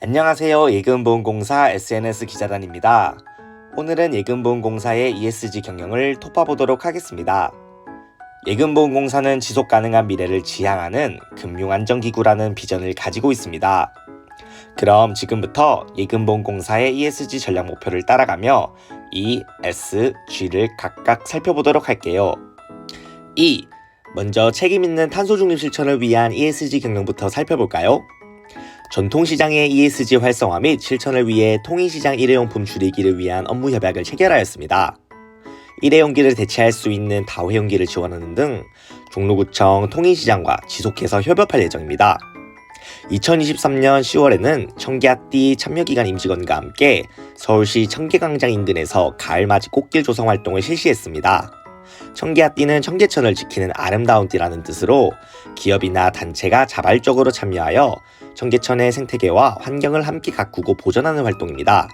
안녕하세요. 예금보험공사 SNS 기자단입니다. 오늘은 예금보험공사의 ESG 경영을 톱봐보도록 하겠습니다. 예금보험공사는 지속 가능한 미래를 지향하는 금융안정기구라는 비전을 가지고 있습니다. 그럼 지금부터 예금보험공사의 ESG 전략 목표를 따라가며 E, S, G를 각각 살펴보도록 할게요. E. 먼저 책임있는 탄소중립 실천을 위한 ESG 경영부터 살펴볼까요? 전통시장의 ESG 활성화 및 실천을 위해 통일시장 일회용품 줄이기를 위한 업무 협약을 체결하였습니다. 일회용기를 대체할 수 있는 다회용기를 지원하는 등 종로구청 통일시장과 지속해서 협업할 예정입니다. 2023년 10월에는 청계아띠 참여기관 임직원과 함께 서울시 청계광장 인근에서 가을맞이 꽃길 조성 활동을 실시했습니다. 청계아띠는 청계천을 지키는 아름다운 띠라는 뜻으로 기업이나 단체가 자발적으로 참여하여 청계천의 생태계와 환경을 함께 가꾸고 보존하는 활동입니다.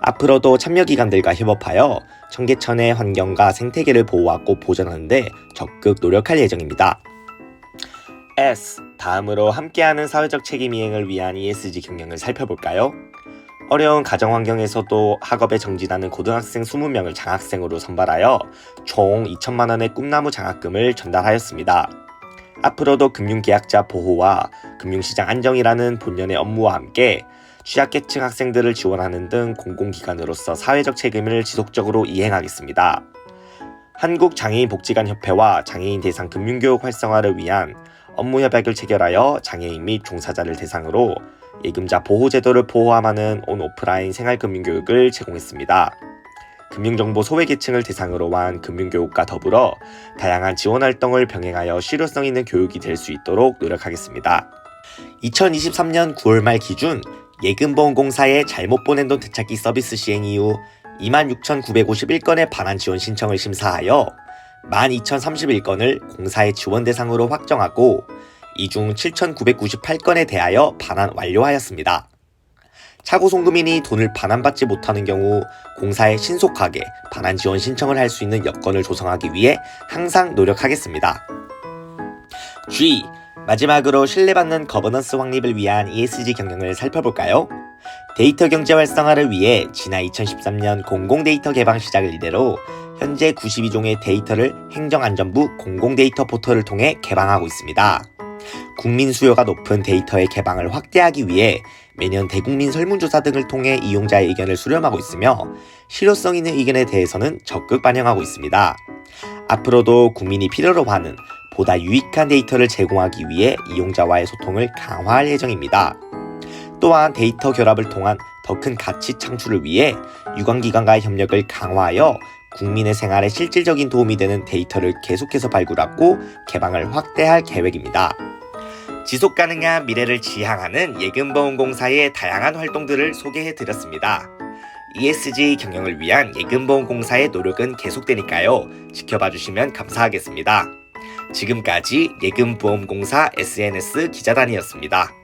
앞으로도 참여기관들과 협업하여 청계천의 환경과 생태계를 보호하고 보존하는 데 적극 노력할 예정입니다. S. 다음으로 함께하는 사회적 책임 이행을 위한 ESG 경영을 살펴볼까요? 어려운 가정 환경에서도 학업에 정진하는 고등학생 20명을 장학생으로 선발하여 총 2천만 원의 꿈나무 장학금을 전달하였습니다. 앞으로도 금융계약자 보호와 금융시장 안정이라는 본연의 업무와 함께 취약계층 학생들을 지원하는 등 공공기관으로서 사회적 책임을 지속적으로 이행하겠습니다. 한국장애인복지관협회와 장애인 대상 금융교육 활성화를 위한 업무 협약을 체결하여 장애인 및 종사자를 대상으로 예금자 보호제도를 포함하는 온 오프라인 생활금융교육을 제공했습니다. 금융정보 소외계층을 대상으로 한 금융교육과 더불어 다양한 지원 활동을 병행하여 실효성 있는 교육이 될 수 있도록 노력하겠습니다. 2023년 9월 말 기준 예금보험공사의 잘못 보낸 돈 되찾기 서비스 시행 이후 26,951건의 반환 지원 신청을 심사하여 12,031건을 공사의 지원 대상으로 확정하고 이 중 7,998건에 대하여 반환 완료하였습니다. 차고 송금인이 돈을 반환받지 못하는 경우 공사에 신속하게 반환 지원 신청을 할 수 있는 여건을 조성하기 위해 항상 노력하겠습니다. G. 마지막으로 신뢰받는 거버넌스 확립을 위한 ESG 경영을 살펴볼까요? 데이터 경제 활성화를 위해 지난 2013년 공공데이터 개방 시작을 이래로 현재 92종의 데이터를 행정안전부 공공데이터 포털을 통해 개방하고 있습니다. 국민 수요가 높은 데이터의 개방을 확대하기 위해 매년 대국민 설문조사 등을 통해 이용자의 의견을 수렴하고 있으며 실효성 있는 의견에 대해서는 적극 반영하고 있습니다. 앞으로도 국민이 필요로 하는 보다 유익한 데이터를 제공하기 위해 이용자와의 소통을 강화할 예정입니다. 또한 데이터 결합을 통한 더 큰 가치 창출을 위해 유관기관과의 협력을 강화하여 국민의 생활에 실질적인 도움이 되는 데이터를 계속해서 발굴하고 개방을 확대할 계획입니다. 지속 가능한 미래를 지향하는 예금보험공사의 다양한 활동들을 소개해 드렸습니다. ESG 경영을 위한 예금보험공사의 노력은 계속되니까요. 지켜봐 주시면 감사하겠습니다. 지금까지 예금보험공사 SNS 기자단이었습니다.